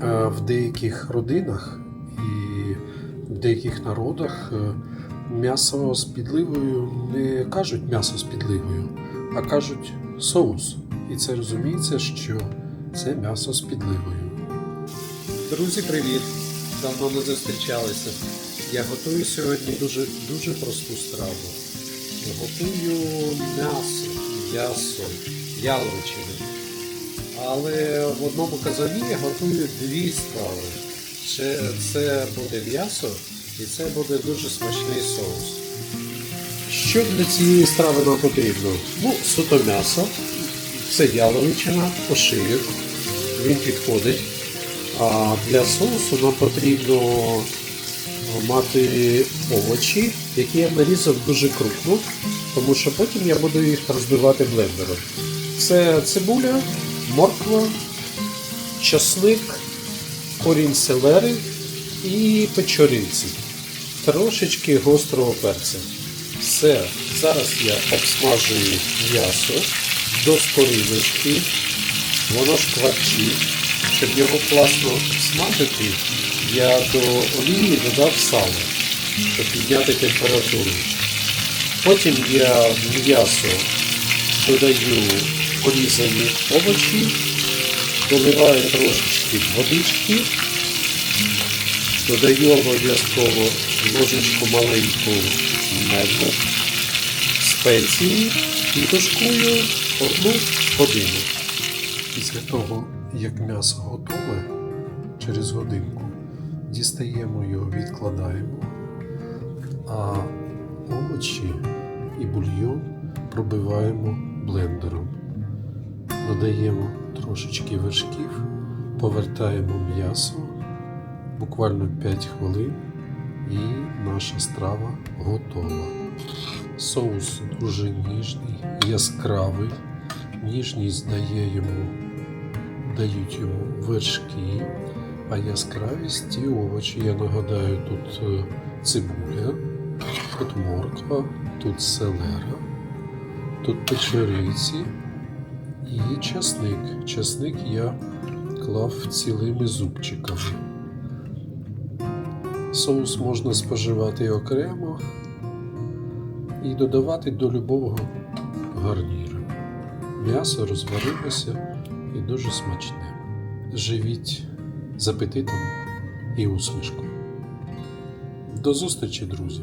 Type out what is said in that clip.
Е, В деяких родинах і в деяких народах е, м'ясо з підливою не кажуть м'ясо з підливою, а кажуть соус. І це розуміється, що це м'ясо з підливою. Друзі, привіт! Давно не зустрічалися. Я готую сьогодні дуже, дуже просту страву. Готую м'ясо, м'ясо, яловичини. Але в одному казані я готую дві страви. Це, буде м'ясо і це буде дуже смачний соус. Що для цієї страви нам потрібно? Ну, суто м'ясо, це яловичина, ошийок, він підходить. А для соусу нам потрібно мати овочі, які я нарізав дуже крупно, тому що потім я буду їх розбивати блендером. Це цибуля, морква, часник, корінь селери і печориці. Трошечки гострого перця. Все. Зараз я обсмажую м'ясо до скориночки. Воно шкварчить. Щоб його класно смажити, я до олії додав сало, щоб підняти температуру. Потім я в м'ясо додаю порізані овочі, доливаю трошечки водички, додаю обов'язково ложечку маленьку меду, спеції і тушкую одну годину. Після того, як м'ясо готове через годинку, дістаємо його, відкладаємо, а овочі і бульйон пробиваємо блендером. Додаємо трошечки вершків, повертаємо м'ясо буквально 5 хвилин і наша страва готова. Соус дуже ніжний, яскравий. Ніжність дає йому, дають йому вершки, а яскравість ті овочі. Я нагадаю, тут е, цибуля, тут морква, тут селера, тут печериці і часник. Часник я клав цілими зубчиками. Соус можна споживати окремо і додавати до любого гарніру. М'ясо розварилося і дуже смачне. Живіть з апетитом і усмішкою. До зустрічі, друзі!